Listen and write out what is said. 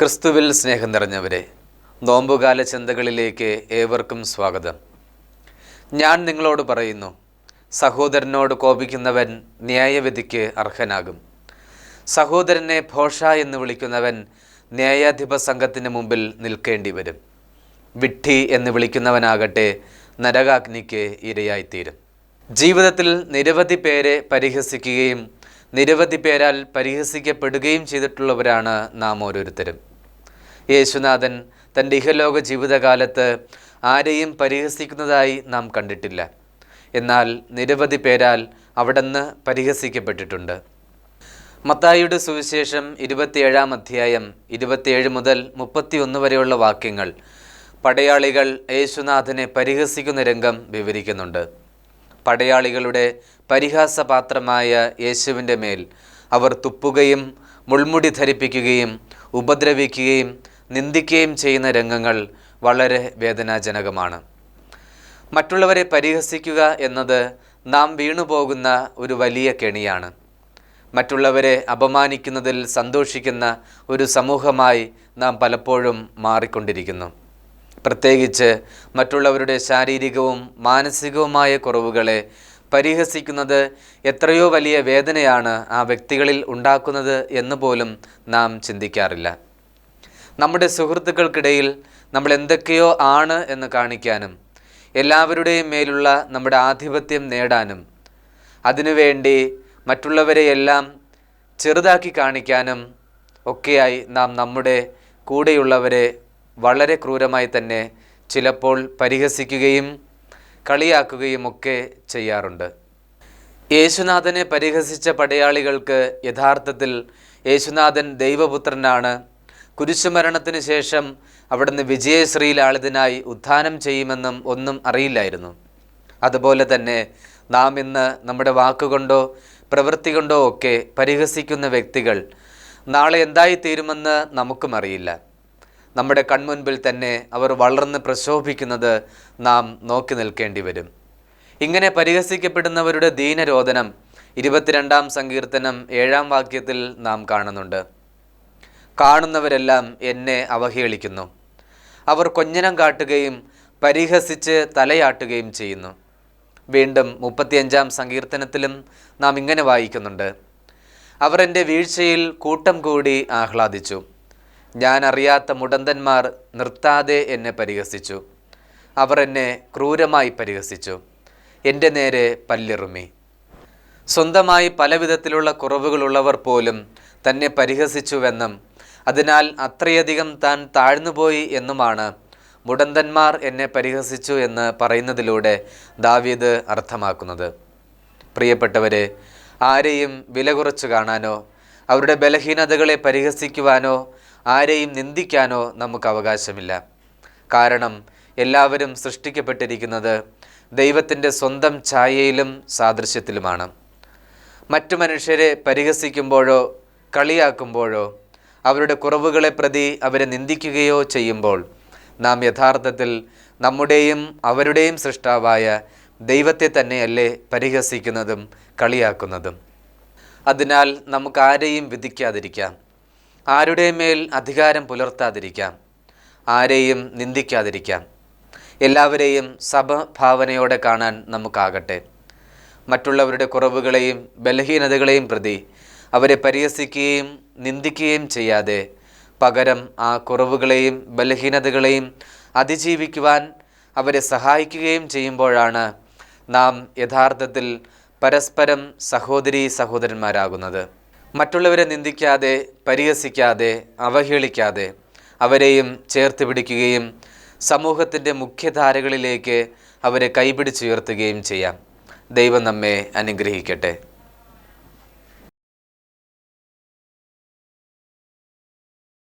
ക്രിസ്തുവിൽ സ്നേഹം നിറഞ്ഞവരെ നോമ്പുകാല ചിന്തകളിലേക്ക് ഏവർക്കും സ്വാഗതം. ഞാൻ നിങ്ങളോട് പറയുന്നു സഹോദരനോട് കോപിക്കുന്നവൻ ന്യായവിധിക്ക് അർഹനാകും. സഹോദരനെ ഭോഷ എന്ന് വിളിക്കുന്നവൻ ന്യായാധിപ സംഘത്തിന് മുമ്പിൽ നിൽക്കേണ്ടി വരും. വിഡ്ഢി എന്ന് വിളിക്കുന്നവനാകട്ടെ നരകാഗ്നിക്ക് ഇരയായിത്തീരും. ജീവിതത്തിൽ നിരവധി പേരെ പരിഹസിക്കുകയും നിരവധി പേരാൽ പരിഹസിക്കപ്പെടുകയും ചെയ്തിട്ടുള്ളവരാണ് നാം ഓരോരുത്തരും. യേശുനാഥൻ തന്റെ ഇഹലോക ജീവിതകാലത്ത് ആരെയും പരിഹസിക്കുന്നതായി നാം കണ്ടിട്ടില്ല. എന്നാൽ നിരവധി പേരാൽ അവിടുന്ന് പരിഹസിക്കപ്പെട്ടിട്ടുണ്ട്. മത്തായിയുടെ സുവിശേഷം ഇരുപത്തിയേഴാം അധ്യായം ഇരുപത്തിയേഴ് മുതൽ മുപ്പത്തിയൊന്ന് വരെയുള്ള വാക്യങ്ങൾ പടയാളികൾ യേശുനാഥനെ പരിഹസിക്കുന്ന രംഗം വിവരിക്കുന്നുണ്ട്. പടയാളികളുടെ പരിഹാസപാത്രമായ യേശുവിന്റെ മേൽ അവർ തുപ്പുകയും മുൾമുടി ധരിപ്പിക്കുകയും ഉപദ്രവിക്കുകയും നിന്ദിക്കുകയും ചെയ്യുന്ന രംഗങ്ങൾ വളരെ വേദനാജനകമാണ്. മറ്റുള്ളവരെ പരിഹസിക്കുക എന്നത് നാം വീണുപോകുന്ന ഒരു വലിയ കെണിയാണ്. മറ്റുള്ളവരെ അപമാനിക്കുന്നതിൽ സന്തോഷിക്കുന്ന ഒരു സമൂഹമായി നാം പലപ്പോഴും മാറിക്കൊണ്ടിരിക്കുന്നു. പ്രത്യേകിച്ച് മറ്റുള്ളവരുടെ ശാരീരികവും മാനസികവുമായ കുറവുകളെ പരിഹസിക്കുന്നത് എത്രയോ വലിയ വേദനയാണ് ആ വ്യക്തികളിൽ ഉണ്ടാക്കുന്നത് എന്ന് പോലും നാം ചിന്തിക്കാറില്ല. നമ്മുടെ സുഹൃത്തുക്കൾക്കിടയിൽ നമ്മൾ എന്തൊക്കെയോ ആണ് എന്ന് കാണിക്കാനും എല്ലാവരുടെയും മേലുള്ള നമ്മുടെ ആധിപത്യം നേടാനും അതിനുവേണ്ടി മറ്റുള്ളവരെയെല്ലാം ചെറുതാക്കി കാണിക്കാനും ഒക്കെയായി നാം നമ്മുടെ കൂടെയുള്ളവരെ വളരെ ക്രൂരമായി തന്നെ ചിലപ്പോൾ പരിഹസിക്കുകയും കളിയാക്കുകയും ഒക്കെ ചെയ്യാറുണ്ട്. യേശുനാഥനെ പരിഹസിച്ച പടയാളികൾക്ക് യഥാർത്ഥത്തിൽ യേശുനാഥൻ ദൈവപുത്രനാണ്. കുരിശുമരണത്തിന് ശേഷം അവിടുന്ന് വിജയശ്രീലാളിതനായി ഉത്ഥാനം ചെയ്യുമെന്നും ഒന്നും അറിയില്ലായിരുന്നു. അതുപോലെ തന്നെ നാം ഇന്ന് നമ്മുടെ വാക്കുകൊണ്ടോ പ്രവൃത്തി കൊണ്ടോ ഒക്കെ പരിഹസിക്കുന്ന വ്യക്തികൾ നാളെ എന്തായി തീരുമെന്ന് നമുക്കും അറിയില്ല. നമ്മുടെ കൺമുൻപിൽ തന്നെ അവർ വളർന്ന് പ്രശോഭിക്കുന്നത് നാം നോക്കി നിൽക്കേണ്ടി വരും. ഇങ്ങനെ പരിഹസിക്കപ്പെടുന്നവരുടെ ദീനരോധനം ഇരുപത്തിരണ്ടാം സങ്കീർത്തനം ഏഴാം വാക്യത്തിൽ നാം കാണുന്നുണ്ട്. കാണുന്നവരെല്ലാം എന്നെ അവഹേളിക്കുന്നു. അവർ കൊഞ്ഞനം കാട്ടുകയും പരിഹസിച്ച് തലയാട്ടുകയും ചെയ്യുന്നു. വീണ്ടും മുപ്പത്തിയഞ്ചാം സങ്കീർത്തനത്തിലും നാം ഇങ്ങനെ വായിക്കുന്നുണ്ട്. അവർ എന്റെ വീഴ്ചയിൽ കൂട്ടം കൂടി ആഹ്ലാദിച്ചു. ഞാൻ അറിയാത്ത മുടന്തന്മാർ നിർത്താതെ എന്നെ പരിഹസിച്ചു. അവർ എന്നെ ക്രൂരമായി പരിഹസിച്ചു. എന്റെ നേരെ പല്ലിറുമി. സ്വന്തമായി പലവിധത്തിലുള്ള കുറവുകളുള്ളവർ പോലും തന്നെ പരിഹസിച്ചുവെന്നും അതിനാൽ അത്രയധികം താൻ താഴ്ന്നുപോയി എന്നുമാണ്. മുടന്തന്മാർ എന്നെ പരിഹസിച്ചു എന്ന് പറയുന്നതിലൂടെ ദാവീദ് അർത്ഥമാക്കുന്നത്. പ്രിയപ്പെട്ടവരെ ആരെയും വില കുറച്ച് കാണാനോ അവരുടെ ബലഹീനതകളെ പരിഹസിക്കുവാനോ ആരെയും നിന്ദിക്കാനോ നമുക്ക് അവകാശമില്ല. കാരണം എല്ലാവരും സൃഷ്ടിക്കപ്പെട്ടിരിക്കുന്നത് ദൈവത്തിന്റെ സ്വന്തം ഛായയിലും സാദൃശ്യത്തിലുമാണ്. മറ്റു മനുഷ്യരെ പരിഹസിക്കുമ്പോഴോ കളിയാക്കുമ്പോഴോ അവരുടെ കുറവുകളെ പ്രതി അവരെ നിന്ദിക്കുകയോ ചെയ്യുമ്പോൾ നാം യഥാർത്ഥത്തിൽ നമ്മുടെയും അവരുടെയും സൃഷ്ടാവായ ദൈവത്തെ തന്നെയല്ലേ പരിഹസിക്കുന്നതും കളിയാക്കുന്നതും. അതിനാൽ നമുക്ക് ആരെയും വിധിക്കാതിരിക്കാം. ആരുടെ മേൽ അധികാരം പുലർത്താതിരിക്കാം. ആരെയും നിന്ദിക്കാതിരിക്കാം. എല്ലാവരെയും സഭഭാവനയോടെ കാണാൻ നമുക്കാകട്ടെ. മറ്റുള്ളവരുടെ കുറവുകളെയും ബലഹീനതകളെയും പ്രതി അവരെ പരിഹസിക്കുകയും നിന്ദിക്കുകയും ചെയ്യാതെ പകരം ആ കുറവുകളെയും ബലഹീനതകളെയും അതിജീവിക്കുവാൻ അവരെ സഹായിക്കുകയും ചെയ്യുമ്പോഴാണ് നാം യഥാർത്ഥത്തിൽ പരസ്പരം സഹോദരീ സഹോദരന്മാരാകുന്നത്. മറ്റുള്ളവരെ നിന്ദിക്കാതെ പരിഹസിക്കാതെ അവഹേളിക്കാതെ അവരെയും ചേർത്ത് പിടിക്കുകയും സമൂഹത്തിന്റെ മുഖ്യധാരകളിലേക്ക് അവരെ കൈപിടിച്ചുയർത്തുകയും ചെയ്യാം. ദൈവം നമ്മെ അനുഗ്രഹിക്കട്ടെ.